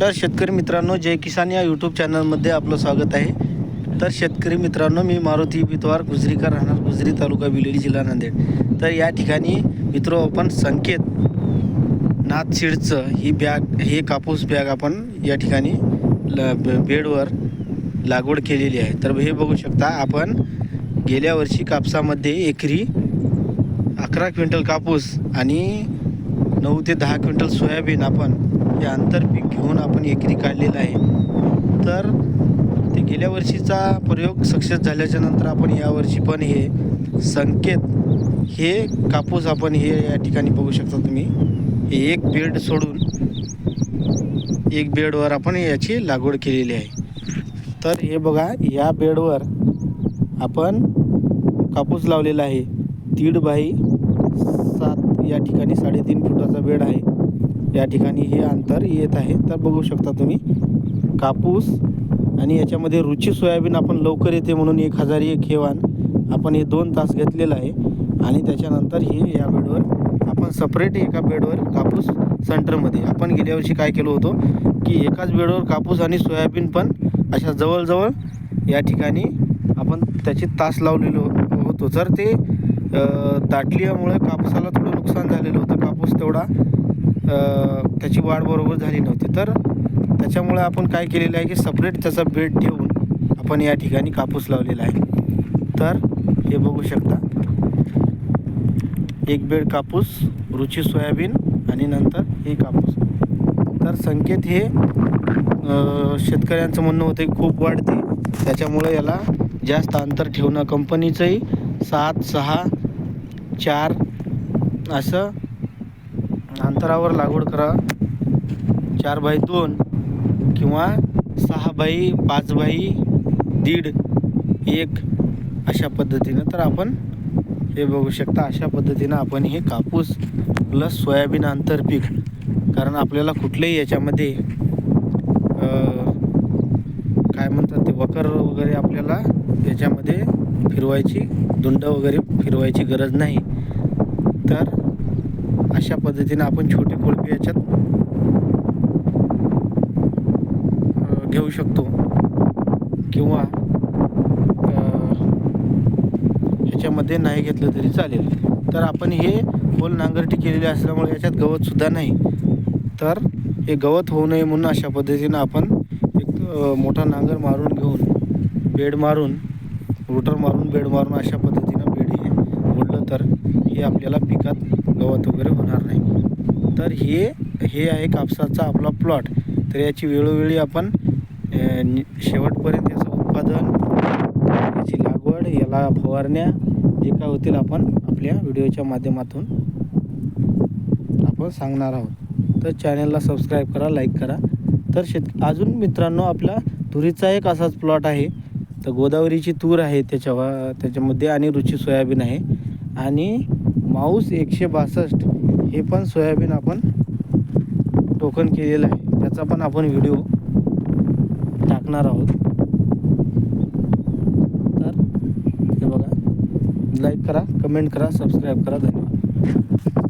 तर शेतकरी मित्रांनो जय किसान या यूट्यूब चॅनलमध्ये आपलं स्वागत आहे. तर शेतकरी मित्रांनो मी मारुती बितवार गुजरीकर राहणार गुजरी तालुका बिलोली जिल्हा नांदेड. तर या ठिकाणी मित्र आपण संकेत नाथ सीडचं ही बॅग हे कापूस बॅग आपण या ठिकाणी ल बेडवर लागवड केलेली आहे. तर हे बघू शकता आपण गेल्या वर्षी कापसामध्ये एकरी अकरा क्विंटल कापूस आणि नऊ ते दहा क्विंटल सोयाबीन आपण हे आंतरपीक घेऊन आपण एकरी काढलेलं आहे. तर ते गेल्या वर्षीचा प्रयोग सक्सेस झाल्याच्यानंतर आपण यावर्षी पण हे संकेत हे कापूस आपण हे या ठिकाणी बघू शकता तुम्ही. हे एक बेड सोडून एक बेडवर आपण याची लागवड केलेली आहे. तर हे बघा या बेडवर आपण कापूस लावलेला आहे. दीड बाई सात या ठिकाणी साडेतीन फुटाचा बेड आहे. या ठिकाणी हे अंतर येत आहे. तर बघू शकता तुम्ही कापूस आणि याच्यामध्ये रुची सोयाबीन आपण लवकर येते म्हणून एक हजार एक हेवान आपण हे दोन तास घेतलेलं आहे. आणि त्याच्यानंतर हे या बेडवर आपण सपरेट एका बेडवर कापूस सेंटरमध्ये आपण गेल्या वर्षी काय केलं होतं की एकाच बेडवर कापूस आणि सोयाबीन पण अशा जवळजवळ या ठिकाणी आपण त्याचे तास लावलेलो होतो. जर ते दाटल्यामुळे कापसाला थोडं नुकसान झालेलं होतं कापूस तेवढा त्याची वाढ बरोबर झाली नव्हती. तर त्याच्यामुळे आपण काय केलेलं आहे की सपरेट त्याचा बेड ठेवून आपण या ठिकाणी कापूस लावलेला आहे. तर हे बघू शकता. एक बेड कापूस रुची सोयाबीन आणि नंतर हे कापूस. तर संकेत हे शेतकऱ्यांचं म्हणणं होतं की खूप वाढते. त्याच्यामुळे याला जास्त अंतर ठेवणं. कंपनीचंही सात सहा चार असं अंतरावर लागवड करा. चार बाय दोन किंवा सहा बाई पाच बाई दीड एक अशा पद्धतीनं तर आपण हे बघू शकता. अशा पद्धतीनं आपण हे कापूस प्लस सोयाबीन आंतरपीक कारण आपल्याला कुठलेही याच्यामध्ये काय म्हणतात ते वकर वगैरे आपल्याला याच्यामध्ये फिरवायची दुंड वगैरे फिरवायची गरज नाही. तर अशा पद्धतीनं आपण छोटी कोळपी याच्यात घेऊ शकतो. किंवा याच्यामध्ये नाही घेतलं तरी चालेल. तर आपण हे खोल नांगरटी केलेली असल्यामुळे याच्यात गवतसुद्धा नाही. तर हे गवत होऊ नये म्हणून अशा पद्धतीनं आपण एक मोठा नांगर मारून घेऊन बेड मारून रोटर मारून बेड मारून अशा पद्धतीनं बेड हे ओढलं तर हे आपल्याला पिकात गवत वगैरे होणार नाही. तर हे हे आहे कापसाचा आपला प्लॉट तर याची वेळोवेळी आपण शेवटपर्यंत याचं उत्पादन याची लागवड याला फवारण्या जे काय होतील आपण आपल्या व्हिडिओच्या माध्यमातून आपण सांगणार आहोत. तर चॅनलला सबस्क्राईब करा लाईक करा. तर शेत अजून मित्रांनो आपला तुरीचा एक असाच प्लॉट आहे. तर गोदावरीची तूर आहे त्याच्यावर त्याच्यामध्ये आणि रुची सोयाबीन आहे. आणि माऊस एकशे बासष्ट हे पण सोयाबीन आपण टोकन केलेलं आहे. त्याचा पण आपण व्हिडिओ टाकणार आहोत. तर हे बघा लाईक करा कमेंट करा सबस्क्राईब करा. धन्यवाद.